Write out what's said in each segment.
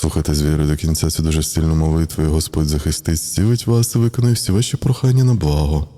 Слухайте з вірою до кінця цю дуже сильну молитву, і Господь захистить, зцілить вас і виконає всі ваші прохання на благо.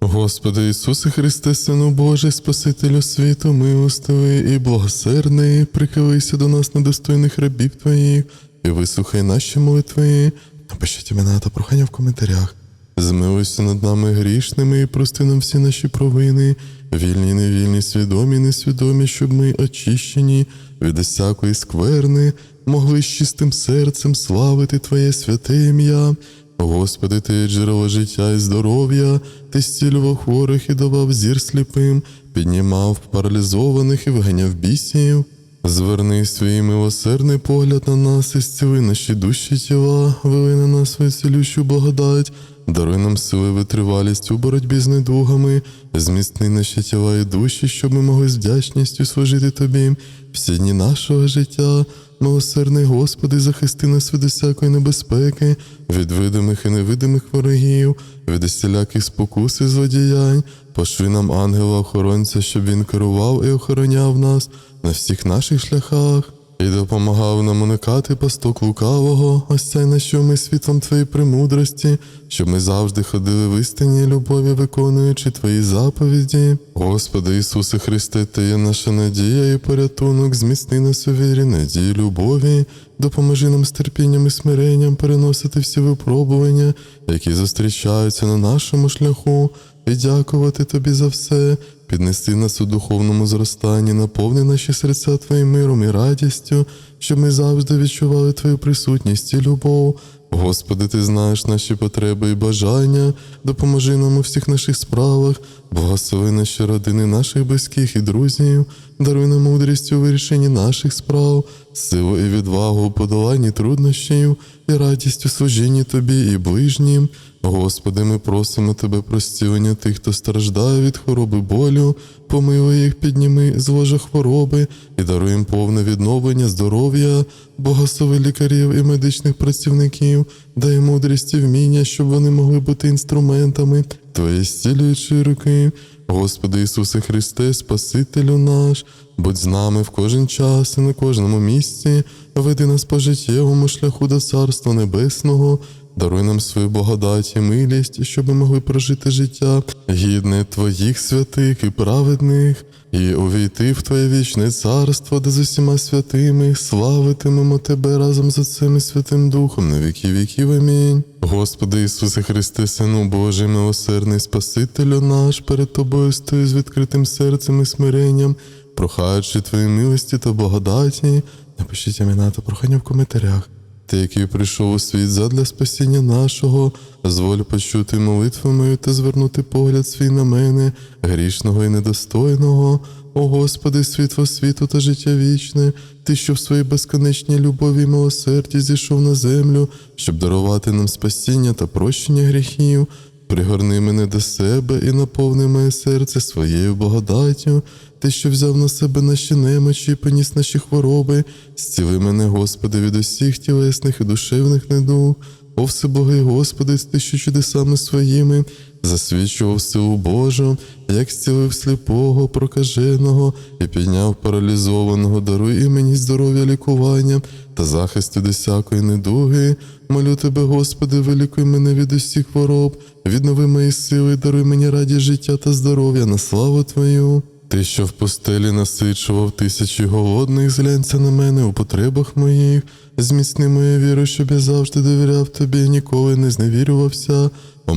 Господи Ісусе Христе, Сину Божий, Спасителю світу, милостивий і благосердний, прихилися до нас недостойних рабів Твоїх, і вислухай наші молитви. Напишіть імена та прохання в коментарях. Змилуйся над нами грішними і прости нам всі наші провини, вільні, невільні, свідомі, несвідомі, щоб ми очищені від усякої скверни, могли з чистим серцем славити Твоє святе ім'я. Господи, Ти джерело життя і здоров'я, Ти зцілював хворих і давав зір сліпим, піднімав паралізованих і виганяв бісів. Зверни свій милосердний погляд на нас і зціли наші душі тіла, вели на нас свою цілющу благодать, даруй нам сили витривалість у боротьбі з недугами, зміцни наші тіла і душі, щоб ми могли з вдячністю служити Тобі всі дні нашого життя. Милосердний Господи, захисти нас від усякої небезпеки, від видимих і невидимих ворогів, від усіляких спокус і злодіянь. Пошли нам ангела-охоронця, щоб він керував і охороняв нас на всіх наших шляхах. І допомагав нам уникати пасток лукавого, осяй на що ми світлом Твоєї премудрості, щоб ми завжди ходили в істині любові, виконуючи Твої заповіді. Господи Ісусе Христе, Ти є наша надія і порятунок, зміцни нас у вірі, надії, любові, допоможи нам з терпінням і смиренням переносити всі випробування, які зустрічаються на нашому шляху, і дякувати Тобі за все. Піднести нас у духовному зростанні, наповни наші серця Твоїм миром і радістю, щоб ми завжди відчували Твою присутність і любов. Господи, Ти знаєш наші потреби і бажання, допоможи нам у всіх наших справах, благослови наші родини, наших близьких і друзів, даруй нам мудрість у вирішенні наших справ, силу і відвагу у подоланні труднощів і радість у служінні Тобі і ближнім. Господи, ми просимо Тебе про зцілення тих, хто страждає від хвороби болю, помилуй їх, підніми з ложа хвороби і даруй їм повне відновлення здоров'я, благослови лікарів і медичних працівників, дай мудрість і вміння, щоб вони могли бути інструментами Твоєї зцілюючої руки. Господи Ісусе Христе, Спасителю наш, будь з нами в кожен час і на кожному місці, веди нас по життєвому шляху до Царства Небесного. Даруй нам свою благодать і милість, щоб ми могли прожити життя гідне Твоїх святих і праведних, і увійти в Твоє вічне царство, де з усіма святими славитимемо Тебе разом з Отцем Святим Духом на віки віків. Амінь. Господи Ісусе Христе, Сину Божий, милосердний Спасителю наш, перед Тобою стою з відкритим серцем і смиренням, прохаючи Твої милості та благодаті. Напишіть імена та прохання в коментарях. Ти, який прийшов у світ задля спасіння нашого, зволь почути молитву мою та звернути погляд свій на мене, грішного і недостойного. О Господи, світло світу та життя вічне, Ти, що в своїй безконечній любові і милосерді зійшов на землю, щоб дарувати нам спасіння та прощення гріхів. Пригорни мене до себе і наповни моє серце своєю благодаттю. Ти, що взяв на себе наші немочі і поніс наші хвороби, зціли мене, Господи, від усіх тілесних і душевних недуг. О Всебогий Господи, ти, що чудесами своїми засвідчував силу Божу, як зцілив сліпого, прокаженого і підняв паралізованого, даруй імені здоров'я лікування та захист від усякої недуги. Молю тебе, Господи, вилікуй мене від усіх хвороб, віднови мої сили, даруй мені радість життя та здоров'я на славу Твою. Ти, що в постелі насичував тисячі голодних, зглянься на мене у потребах моїх, зміцни мою віру, щоб я завжди довіряв тобі, ніколи не зневірювався. О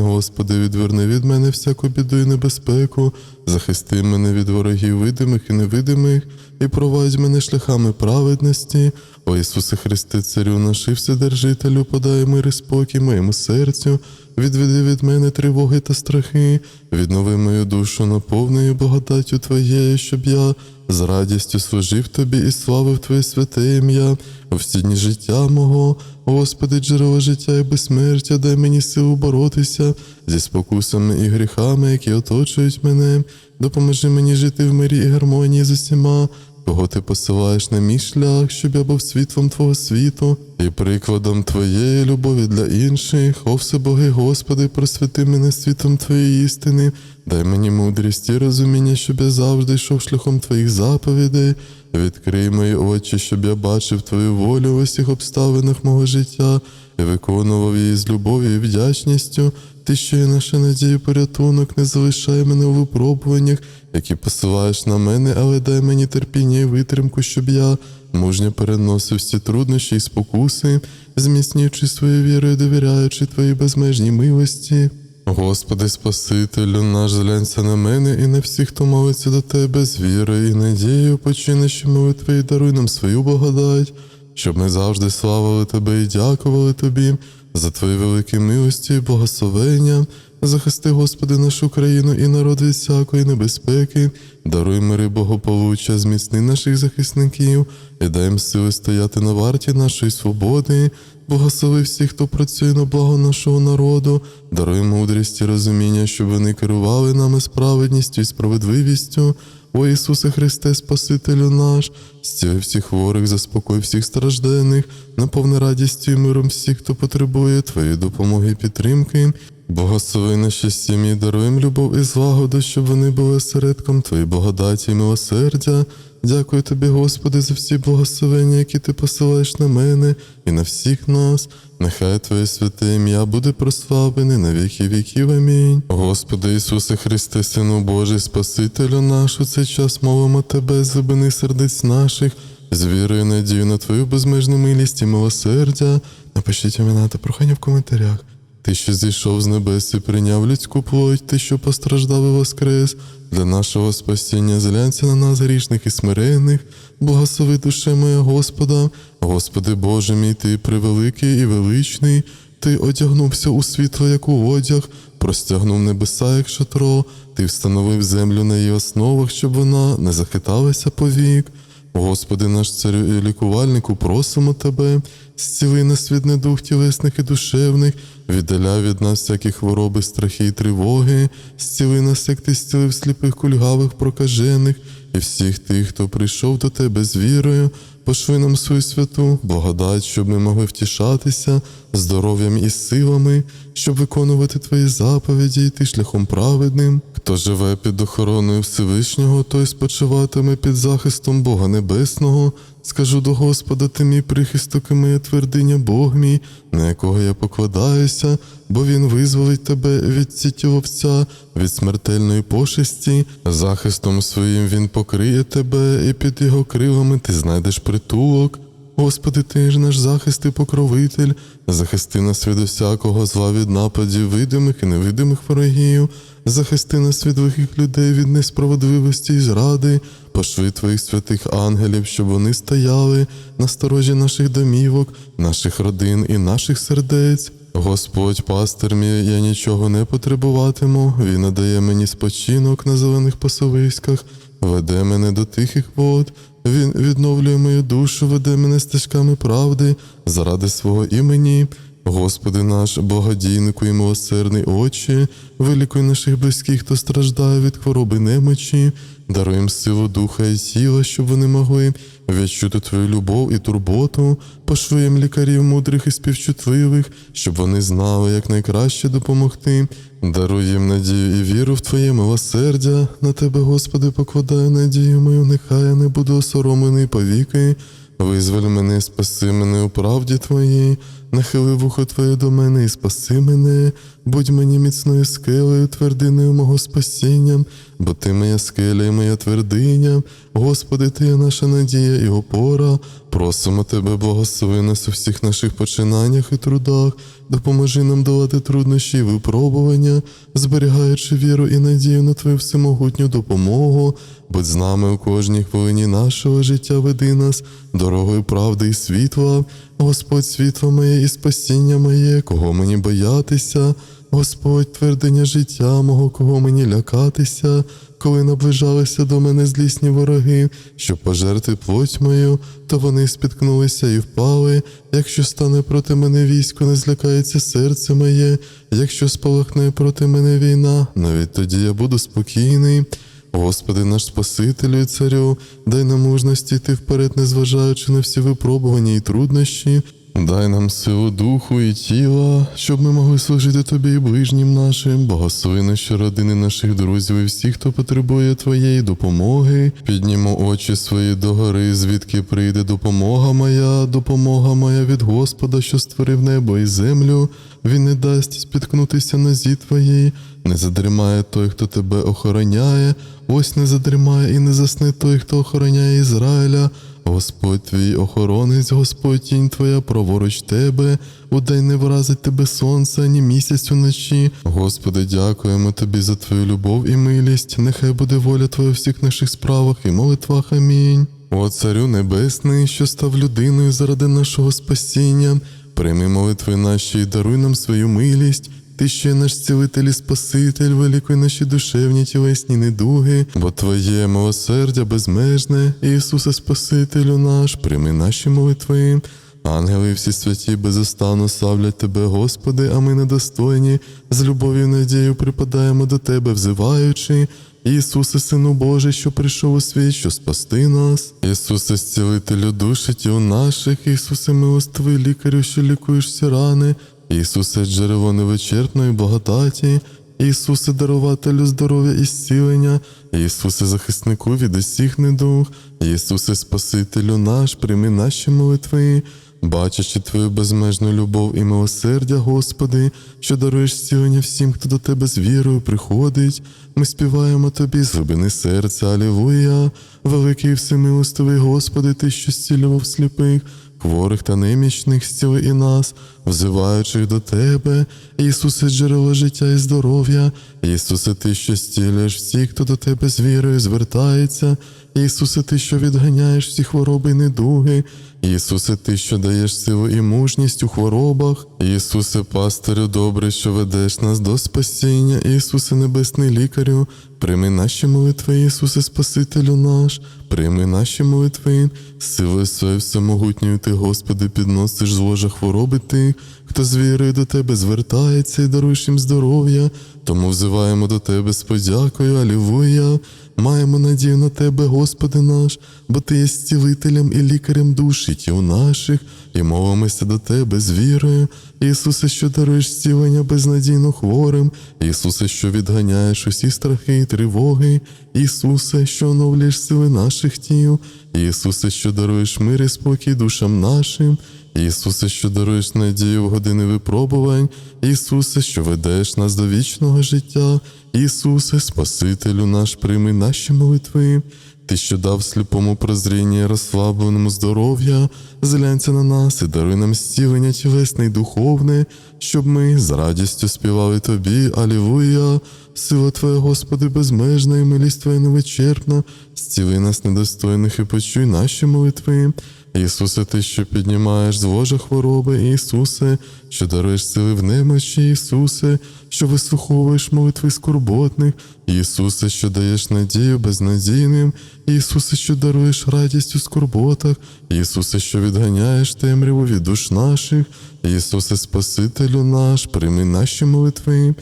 Господи, відверни від мене всяку біду і небезпеку, захисти мене від ворогів видимих і невидимих, і провадь мене шляхами праведності. О Ісусе Христе, Царю наш і Вседержителю, подай мир і спокій моєму серцю, відведи від мене тривоги та страхи, віднови мою душу наповнею благодаттю Твоєю, щоб я з радістю служив Тобі і славив Твоє святе ім'я всі дні життя мого. Господи, джерело життя і безсмертя, дай мені силу боротися зі спокусами і гріхами, які оточують мене. Допоможи мені жити в мирі і гармонії з усіма, кого ти посилаєш на мій шлях, щоб я був світлом Твого світу і прикладом Твоєї любові для інших. О Всебогий Господи, просвіти мене світом Твоєї істини, дай мені мудрість і розуміння, щоб я завжди йшов шляхом Твоїх заповідей. Відкрий мої очі, щоб я бачив Твою волю в усіх обставинах мого життя і виконував її з любов'ю і вдячністю. Ти, що є наша надія, порятунок, не залишай мене у випробуваннях, які посилаєш на мене, але дай мені терпіння і витримку, щоб я мужньо переносив всі труднощі і спокуси, зміцнюючи свою віру і довіряючи Твоїй безмежній милості. Господи, Спасителю наш, зглянься на мене і на всіх, хто молиться до Тебе з вірою і надією, починащи молитви і даруй нам свою благодать, щоб ми завжди славили Тебе і дякували Тобі за Твої великі милості і благословення. Захисти, Господи, нашу країну і народ від всякої небезпеки, даруй мири Богополуччя, зміцни наших захисників і дай їм сили стояти на варті нашої свободи. Благослови всіх, хто працює на благо нашого народу, даруй мудрість і розуміння, щоб вони керували нами справедністю і справедливістю. О Ісусе Христе, Спасителю наш, зціли всіх хворих, заспокой всіх страждених, наповни радістю і миром всіх, хто потребує Твоєї допомоги і підтримки. Благослови наші сім'ї, даруй їм любов і злагоду, щоб вони були осередком Твоєї благодаті і милосердя. Дякую тобі, Господи, за всі благословення, які ти посилаєш на мене і на всіх нас. Нехай Твоє святе ім'я буде прославлене на віки віків. Амінь. Господи Ісусе Христе, Сину Божий, Спасителю наш, у цей час мовимо Тебе, з глибини сердець наших, з вірою надію на Твою безмежну милість і милосердя. Напишіть імена та прохання в коментарях. Ти, що зійшов з небес і прийняв людську плоть, ти, що постраждав і воскрес, для нашого спасіння зглянься на нас грішних і смирених, благослови душе моя Господа, Господи Боже мій, ти превеликий і величний, ти одягнувся у світло, як у одяг, простягнув небеса, як шатро, ти встановив землю на її основах, щоб вона не захиталася повік. Господи наш царю і лікувальнику, просимо Тебе, зціли нас від недух тілесних і душевних, віддаляй від нас всякі хвороби, страхи і тривоги, зціли нас, як ти зцілив сліпих кульгавих, прокажених, і всіх тих, хто прийшов до Тебе з вірою, пошли нам свою святу, благодать, щоб ми могли втішатися здоров'ям і силами, щоб виконувати Твої заповіді йти шляхом праведним. Хто живе під охороною Всевишнього, той спочиватиме під захистом Бога Небесного. Скажу до Господа, ти мій прихисток і моя твердиня Бог мій, на якого я покладаюся, бо Він визволить тебе від ціті вовця, від смертельної пошесті, захистом своїм Він покриє тебе, і під його крилами ти знайдеш притулок. Господи, ти ж наш захист і покровитель, захисти нас від усякого зла від нападів, видимих і невидимих ворогів, захисти нас від лихих людей, від несправедливості і зради, пошли твоїх святих ангелів, щоб вони стояли на сторожі наших домівок, наших родин і наших сердець. Господь, пастир мій, я нічого не потребуватиму, Він надає мені спочинок на зелених пасовиськах, веде мене до тихих вод. Він відновлює мою душу, веде мене стежками правди заради свого імені. Господи наш, благодійнику і милосердний очі, вилікуй наших близьких, хто страждає від хвороби немочі, даруй їм силу духа і тіла, щоб вони могли відчути Твою любов і турботу, пошли лікарів мудрих і співчутливих, щоб вони знали, як найкраще допомогти. Даруй їм надію і віру в Твоє милосердя. На Тебе, Господи, покладаю надію мою, нехай я не буду осоромлений повіки. Визволь мене, спаси мене у правді Твоїй, нахили вухо Твоє до мене і спаси мене, будь мені міцною скелею, твердиною мого спасіння, бо Ти моя скеля і моя твердиня, Господи, Ти є наша надія і опора. Просимо Тебе, благослови нас у всіх наших починаннях і трудах, допоможи нам долати труднощі і випробування, зберігаючи віру і надію на Твою всемогутню допомогу. Будь з нами у кожній хвилині нашого життя веди нас дорогою правди і світла. Господь, світло моє і спасіння моє, кого мені боятися, Господь, твердиня життя мого, кого мені лякатися, коли наближалися до мене злісні вороги, щоб пожерти плоть мою, то вони спіткнулися і впали. Якщо стане проти мене військо, не злякається серце моє, якщо спалахне проти мене війна, навіть тоді я буду спокійний. Господи, наш Спасителю і Царю, дай нам мужності йти вперед, незважаючи на всі випробування і труднощі. Дай нам силу духу і тіла, щоб ми могли служити тобі і ближнім нашим, благослови наші родини, наших друзів і всіх, хто потребує твоєї допомоги. Піднімо очі свої догори, звідки прийде допомога моя, допомога моя від Господа, що створив небо і землю. Він не дасть спіткнутися нозі твоїй, не задрімає той, хто тебе охороняє, ось не задрімає і не засне той, хто охороняє Ізраїля. Господь твій охоронець, Господь тінь твоя праворуч тебе, удень не вразить тебе сонце, ні місяць уночі. Господи, дякуємо тобі за твою любов і милість. Нехай буде воля твоя у всіх наших справах і молитвах. Амінь. О Царю Небесний, що став людиною заради нашого спасіння, прийми молитви наші і даруй нам свою милість. Ти ще наш цілитель і Спаситель, великої наші душевні тілесні недуги, бо Твоє милосердя безмежне, Ісусе Спасителю наш, прийми наші молитви. Ангели всі святі безостану славлять Тебе, Господи, а ми недостойні, з любов'ю надією припадаємо до Тебе, взиваючи. Ісусе, Сину Божий, що прийшов у світ, що спасти нас. Ісусе, зцілителю душі тіл наших, Ісусе, милостивий лікарю, що лікуєш всі рани. Ісусе, джерело невичерпної благодаті, Ісусе, дарувателю здоров'я і зцілення, Ісусе, захиснику від усіх недуг, Ісусе, Спасителю наш, прийми наші молитви, бачачи Твою безмежну любов і милосердя, Господи, що даруєш зцілення всім, хто до Тебе з вірою приходить. Ми співаємо Тобі з глибини серця, Алілуя, великий всемилостивий Господи, Ти, що зцілював сліпих хворих та немічних зціли і нас, взиваючих до Тебе, Ісусе, джерело життя і здоров'я, Ісусе, Ти, що стіляш всіх, хто до Тебе з вірою звертається, Ісусе, Ти, що відганяєш всі хвороби і недуги, Ісусе, Ти, що даєш силу і мужність у хворобах, Ісусе, пастирю добрий, що ведеш нас до спасіння, Ісусе, Небесний лікарю, прийми наші молитви, Ісусе, Спасителю наш, прийми наші молитви, силою своєю всемогутньою Ти, Господи, підносиш з ложа хвороби тих, хто з вірою до Тебе звертається і даруєш їм здоров'я, тому взиваємо до Тебе з подякою, Алілуя. Маємо надію на Тебе, Господи наш, бо Ти є зцілителем і лікарем душ і тіл наших, і молимося до Тебе з вірою. Ісусе, що даруєш зцілення безнадійно хворим, Ісусе, що відганяєш усі страхи і тривоги, Ісусе, що оновлюєш сили наших тіл, Ісусе, що даруєш мир і спокій душам нашим. Ісусе, що даруєш надію в години випробувань, Ісусе, що ведеш нас до вічного життя, Ісусе, Спасителю наш, прийми наші молитви. Ти, що дав сліпому прозріння і розслабленому здоров'я, зглянься на нас і даруй нам зцілення тілесне й духовне, щоб ми з радістю співали Тобі, Алілуя, сила Твоя, Господи, безмежна і милість Твоя невичерпна, зціли нас недостойних і почуй наші молитви. Ісусе, Ти, що піднімаєш з ложа хвороби, Ісусе, що даруєш сили в немочі, Ісусе, що вислуховуєш молитви скорботних, Ісусе, що даєш надію безнадійним, Ісусе, що даруєш радість у скорботах, Ісусе, що відганяєш темряву від душ наших, Ісусе, Спасителю наш, прийми наші молитви.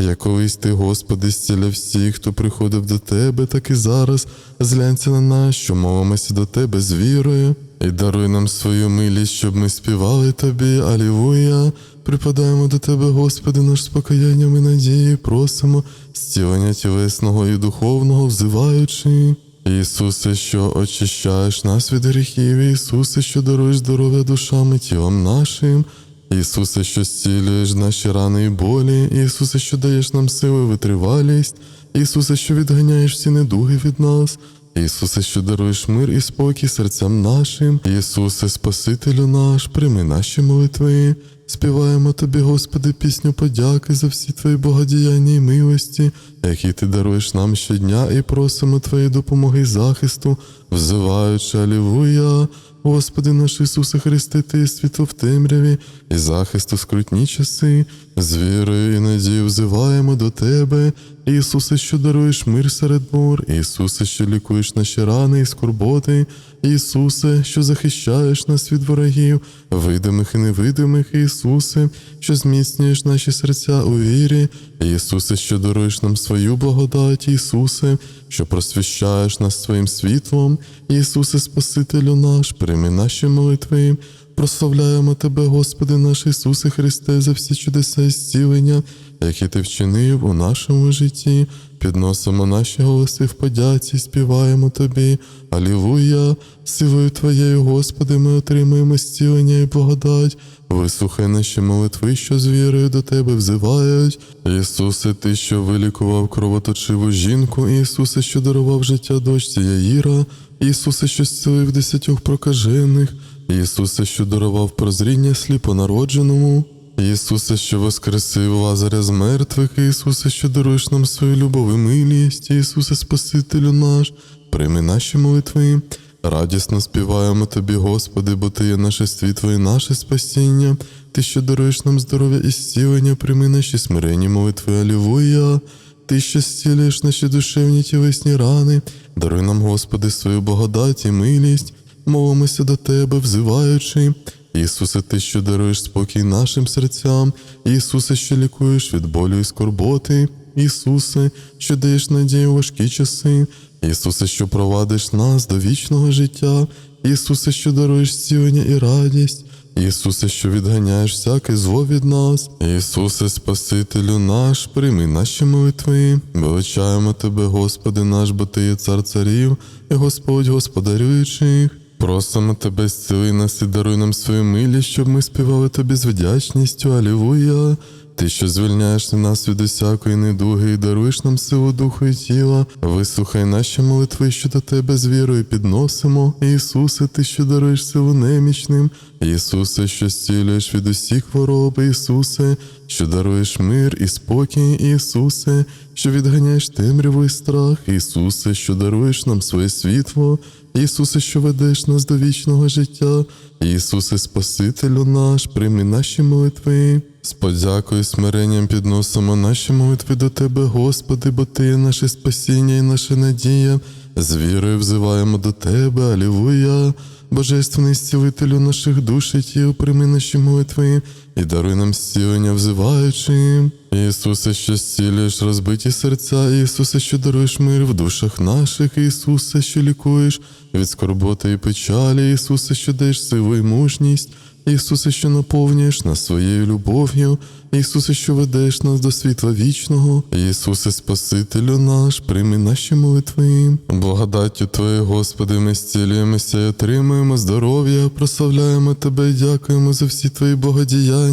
Як колись ти, Господи, зціля всіх, хто приходив до Тебе, так і зараз зглянься на нас, що молимося до Тебе з вірою, і даруй нам свою милість, щоб ми співали Тобі, Алілуя. Припадаємо до Тебе, Господи, наш спокаянням і надії, просимо зцілення тілесного і духовного, взиваючи. Ісусе, що очищаєш нас від гріхів, Ісусе, що даруєш здоров'я душам і тілам нашим. Ісусе, що зцілюєш наші рани і болі, Ісусе, що даєш нам силу і витривалість, Ісусе, що відганяєш всі недуги від нас, Ісусе, що даруєш мир і спокій серцям нашим, Ісусе, Спасителю наш, прийми наші молитви. Співаємо Тобі, Господи, пісню подяки за всі Твої богодіяння і милості, які Ти даруєш нам щодня, і просимо Твоєї допомоги і захисту, взиваючи Алілуя. Господи наш Ісусе Христе, Ти світло в темряві і захист у скрутні часи, з вірою і надією взиваємо до Тебе, Ісусе, що даруєш мир серед бур, Ісусе, що лікуєш наші рани і скорботи, Ісусе, що захищаєш нас від ворогів, видимих і невидимих, Ісусе, що зміцнюєш наші серця у вірі, Ісусе, що даруєш нам свою благодать, Ісусе, що просвіщаєш нас своїм світлом, Ісусе, Спасителю наш, прийми наші молитви. Прославляємо Тебе, Господи наш Ісусе Христе, за всі чудеса і зцілення, які Ти вчинив у нашому житті. Підносимо наші голоси в подяці, співаємо Тобі. Алілуя! Силою Твоєю, Господи, ми отримуємо зцілення і благодать. Вислухай наші молитви, що з вірою до Тебе взивають. Ісусе, Ти, що вилікував кровоточиву жінку, Ісусе, що дарував життя дочці Яїра, Ісусе, що зцілив десятьох прокажених, Ісусе, що дарував прозріння сліпонародженому. Ісусе, що воскресив Лазаря з мертвих, Ісусе, що даруєш нам свою любов і милість, Ісусе, Спасителю наш, прийми наші молитви. Радісно співаємо Тобі, Господи, бо Ти є наше світло і наше спасіння. Ти, що даруєш нам здоров'я і зцілення, прийми наші смиренні молитви, Алілуя. Ти, що зцілюєш наші душевні тілесні рани, даруй нам, Господи, свою благодать і милість, молимося до Тебе, взиваючи. Ісусе, Ти, що даруєш спокій нашим серцям, Ісусе, що лікуєш від болю і скорботи, Ісусе, що даєш надію в важкі часи, Ісусе, що провадиш нас до вічного життя, Ісусе, що даруєш зцілення і радість, Ісусе, що відганяєш всяке зло від нас, Ісусе, Спасителю наш, прийми наші молитви, величаємо Тебе, Господи наш, бо Ти є цар царів і Господь господарюючих. Просимо тебе, зціли нас і даруй нам свою милість, щоб ми співали тобі з вдячністю. Алілуя! Ти, що звільняєш нас від усякої недуги і даруєш нам силу духу і тіла, вислухай наші молитви, що до тебе з вірою підносимо. Ісусе, ти, що даруєш силу немічним, Ісусе, що зцілюєш від усіх хвороб, Ісусе, що даруєш мир і спокій, Ісусе, що відганяєш темряву і страх, Ісусе, що даруєш нам своє світло. Ісусе, що ведеш нас до вічного життя, Ісусе, Спасителю наш, прийми наші молитви. З подякою смиренням підносимо наші молитви до Тебе, Господи, бо Ти є наше спасіння і наша надія. З вірою взиваємо до Тебе, Алілуя. Божественний зцілителю наших душ і тіл, прийми наші молитви і даруй нам зцілення, взиваючи. Ісусе, що зцілюєш розбиті серця, Ісусе, що даруєш мир в душах наших, Ісусе, що лікуєш від скорботи і печалі, Ісусе, що даєш силу і мужність. Ісусе, що наповнюєш нас своєю любов'ю, Ісусе, що ведеш нас до світла вічного, Ісусе, Спасителю наш, прийми наші молитви. Благодаттю Твоєю, Господи, ми зцілюємося і отримуємо здоров'я, прославляємо Тебе і дякуємо за всі Твої благодіяння,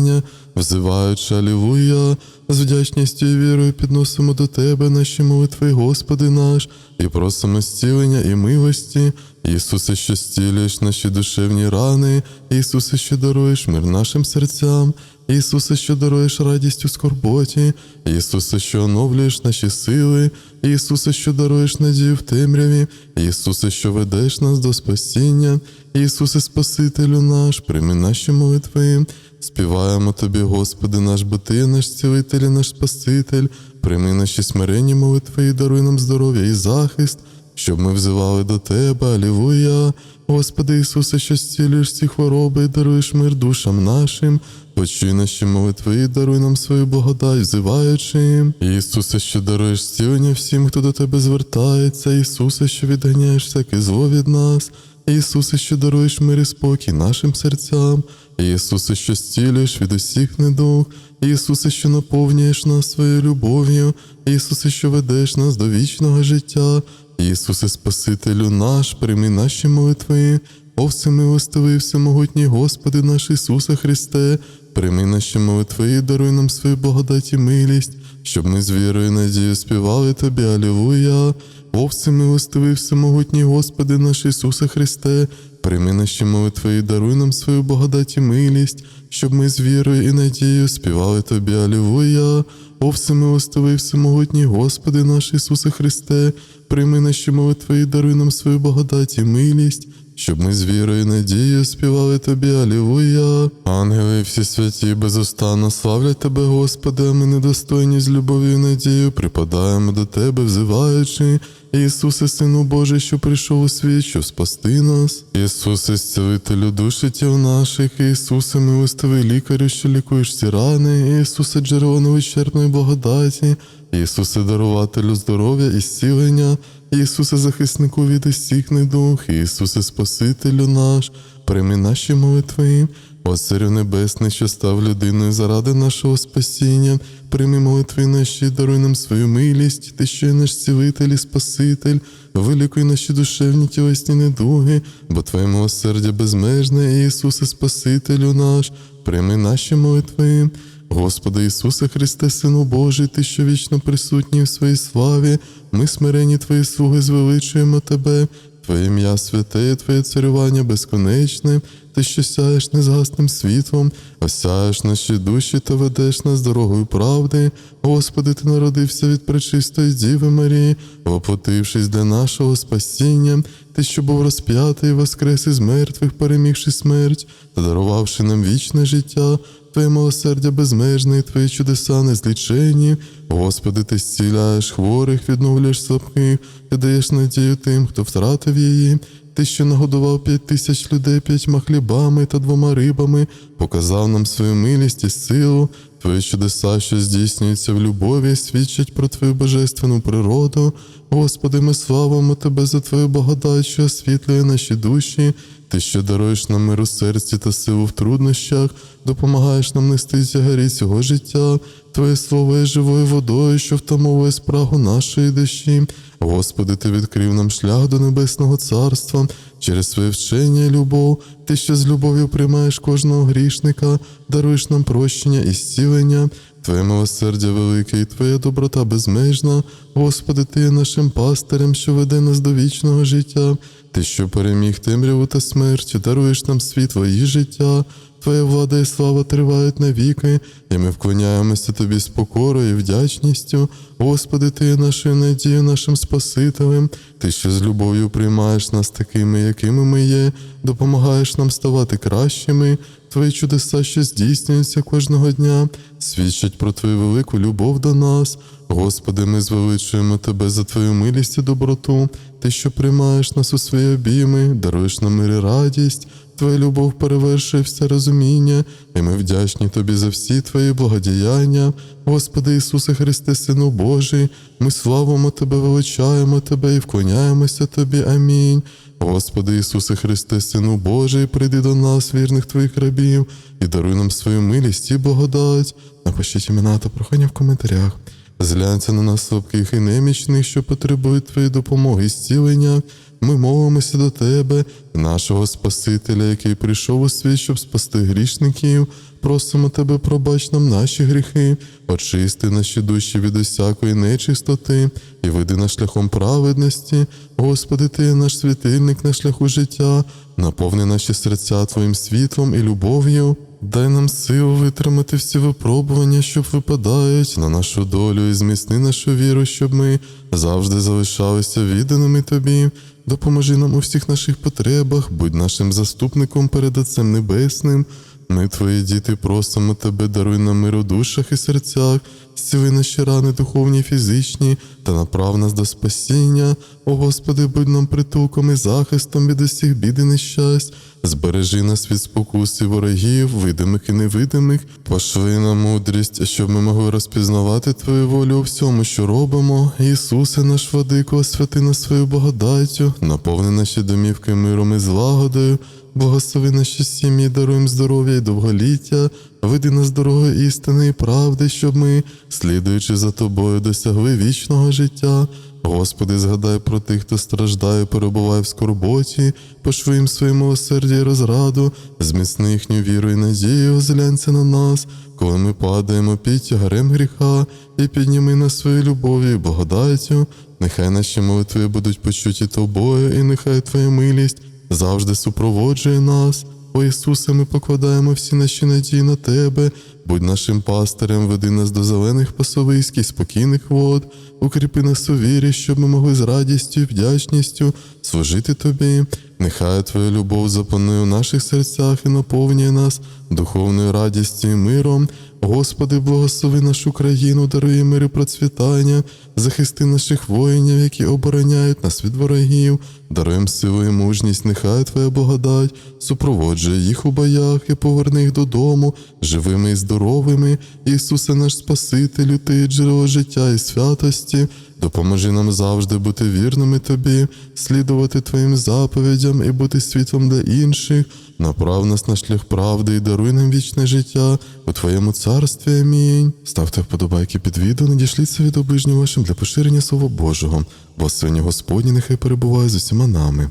взиваючи Алілуя, з вдячністю і вірою підносимо до Тебе наші молитви, Господи наш, і просимо зцілення і милості. Ісусе, що зцілюєш наші душевні рани, Ісусе, що даруєш мир нашим серцям, Ісусе, що даруєш радість у скорботі, Ісусе, що оновлюєш наші сили, Ісусе, що даруєш надію в темряві, Ісусе, що ведеш нас до спасіння, Ісусе, Спасителю наш, прийми наші молитви. Співаємо Тобі, Господи наш, бо Ти наш цілитель і наш Спаситель, прийми наші смиренні молитви і даруй нам здоров'я і захист щоб ми взивали до Тебе, Алілуя. Господи Ісусе, що зцілюєш ці хвороби даруєш мир душам нашим, почуй наші молитви даруй нам свою благодать, взиваючи. Ісусе, що даруєш зцілення всім, хто до Тебе звертається, Ісусе, що відганяєш всяке зло від нас. Ісусе, що даруєш мир і спокій нашим серцям, Ісусе, що зцілюєш від усіх недуг, Ісусе, що наповнюєш нас своєю любов'ю, Ісусе, що ведеш нас до вічного життя, Ісусе, Спасителю наш, прийми наші молитви, о всемилостивий, всемогутній Господи наш Ісусе Христе, прийми наші молитви даруй нам свою благодать і милість, щоб ми з вірою і надією співали Тобі, Алілуя. О всемилостивий, всемогутній Господи наш Ісусе Христе, прийми наші молитви даруй нам свою благодать і милість, щоб ми з вірою і надією співали Тобі, Алілуя. О всемилостивий, всемогутній Господи наш Ісусе Христе, прийми наші молитви і даруй нам свою благодать і милість, щоб ми з вірою і надією співали Тобі, Алілуя. Ангели, всі святі, безостанно славлять Тебе, Господи, а ми недостойні з любов'ю і надією, припадаємо до Тебе, взиваючи. Ісусе, Сину Божий, що прийшов у світ, щоб спасти нас. Ісусе, зцілителю душі тіл наших, Ісусе, милостивий лікарю, що лікуєш всі рани, Ісусе, джерело невичерпної благодаті, Ісусе, дарувателю здоров'я і зцілення, Ісусе, захиснику від усіх недух, Ісусе, Спасителю наш, прийми наші молитви. О Царю Небесний, що став людиною заради нашого спасіння, прийми молитви наші, даруй нам свою милість, ти що є наш цілитель і Спаситель, вилікуй наші душевні тілесні недуги, бо Твоє милосердя безмежне, Ісусе, Спасителю наш, прийми наші молитви. Господи Ісусе Христе, Сину Божий, Ти, що вічно присутній в своїй славі, ми смирені Твої слуги, звеличуємо Тебе, Твоє ім'я святе, Твоє царювання безконечне, Ти, що сяєш незгасним світлом, осяєш наші душі та ведеш нас дорогою правди. Господи, Ти народився від пречистої Діви Марії, воплотившись для нашого спасіння, Ти, що був розп'ятий, воскрес із мертвих, перемігши смерть та дарувавши нам вічне життя. Твоє милосердя безмежне, Твої чудеса незлічені. Господи, Ти зціляєш хворих, відновлюєш слабких, ти даєш надію тим, хто втратив її. Ти, що нагодував п'ять тисяч людей п'ятьма хлібами та двома рибами, показав нам свою милість і силу. Твої чудеса, що здійснюються в любові, свідчать про Твою божественну природу. Господи, ми славимо Тебе за Твою благодать, що освітлює наші душі. Ти, що даруєш нам мир у серці та силу в труднощах, допомагаєш нам нести тягарі цього життя, Твоє слово є живою водою, що втамовує спрагу нашої душі. Господи, Ти відкрив нам шлях до Небесного Царства через своє вчення і любов, Ти, що з любов'ю приймаєш кожного грішника, даруєш нам прощення і зцілення. Твоє милосердя велике і Твоя доброта безмежна. Господи, Ти є нашим пастирем, що веде нас до вічного життя. Ти, що переміг темряву та смерть, даруєш нам світло і життя. Твоя влада і слава тривають навіки, і ми вклоняємося Тобі з покорою і вдячністю. Господи, Ти є нашою надією, нашим Спасителем. Ти, що з любов'ю приймаєш нас такими, якими ми є, допомагаєш нам ставати кращими. Твої чудеса, що здійснюються кожного дня, свідчать про Твою велику любов до нас. Господи, ми звеличуємо Тебе за Твою милість і доброту, Ти, що приймаєш нас у свої обійми, даруєш нам мир і радість. Твоя любов перевершує все розуміння, і ми вдячні Тобі за всі Твої благодіяння. Господи Ісусе Христе, Сину Божий, ми славимо Тебе, величаємо Тебе і вклоняємося Тобі. Амінь. Господи Ісусе Христе, Сину Божий, прийди до нас, вірних Твоїх рабів, і даруй нам свою милість і благодать. Напишіть імена та прохання в коментарях. Зглянься на нас слабких і немічних, що потребують Твоєї допомоги і зцілення. Ми молимося до Тебе, нашого Спасителя, який прийшов у світ, щоб спасти грішників. Просимо Тебе, пробач нам наші гріхи, очисти наші душі від усякої нечистоти і веди нас шляхом праведності. Господи, Ти наш світильник на шляху життя, наповни наші серця Твоїм світлом і любов'ю. Дай нам силу витримати всі випробування, що випадають на нашу долю, і зміцни нашу віру, щоб ми завжди залишалися відданими Тобі. Допоможи нам у всіх наших потребах, будь нашим заступником перед Отцем Небесним. Ми, твої діти, просимо тебе, даруй нам мир у душах і серцях, зціли наші рани духовні і фізичні, та направ нас до спасіння. О Господи, будь нам притулком і захистом від усіх бід і нещасть. Збережи нас від спокуси ворогів, видимих і невидимих, пошли нам мудрість, щоб ми могли розпізнавати Твою волю у всьому, що робимо. Ісусе, наш владико, освяти нас свою благодаттю, наповни наші домівки миром і злагодою. Благослови наші сім'ї, даруємо здоров'я і довголіття, веди нас дорогою істини і правди, щоб ми, слідуючи за тобою, досягли вічного життя. Господи, згадай про тих, хто страждає, перебуває в скорботі, пошви їм своє милосердя і розраду, зміцни їхню віру і надію, зглянься на нас, коли ми падаємо під тягарем гріха, і підніми нас свою любов'ю і благодаттю. Нехай наші молитви будуть почуті тобою, і нехай Твоя милість завжди супроводжує нас. О Ісусе, ми покладаємо всі наші надії на Тебе, будь нашим пастирем, веди нас до зелених пасовиських, спокійних вод, укріпи нас у вірі, щоб ми могли з радістю і вдячністю служити Тобі. Нехай Твоя любов запанує в наших серцях і наповнює нас духовною радістю і миром. Господи, благослови нашу країну, даруй мир і процвітання, захисти наших воїнів, які обороняють нас від ворогів, даруєм силу і мужність, нехай Твоя благодать супроводжує їх у боях і поверни їх додому, живими і здоровими. Ісусе, наш Спасителю, Ти джерело життя і святості. Допоможи нам завжди бути вірними тобі, слідувати твоїм заповідям і бути світлом для інших. Направ нас на шлях правди і даруй нам вічне життя у Твоєму царстві. Амінь. Ставте вподобайки під відео, надішліться від обижню вашим для поширення Слова Божого. Благословення Господні нехай перебуває з усіма нами.